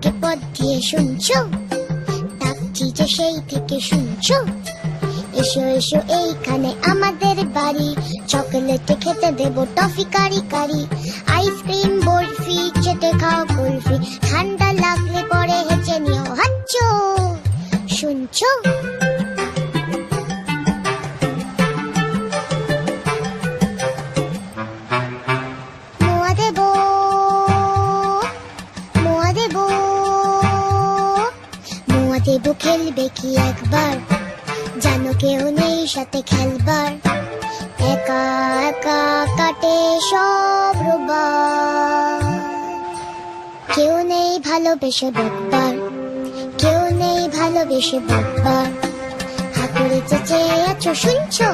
কি পথ দিয়ে শুনছো ডাকছি যে সেই থেকে শুনছো এসো এসো এইখানে আমাদের বাড়ি চকলেট খেতে দেব টফি কারি কারি আইসক্রিম বরফি চেটে খাও কুলফি ঠান্ডা লাগলে পরে হেঁচে নিও হাচ্চো শুনছো দেব খেলবে কি একবার? জানো কেউ নেই সাথে খেলবার। একা একা কাটে সব কেউ নেই ভালোবেসে বকবার। কেউ নেই ভালোবেসে বকবার। হাতুড়ে চেঁচে আছো, শুনছো?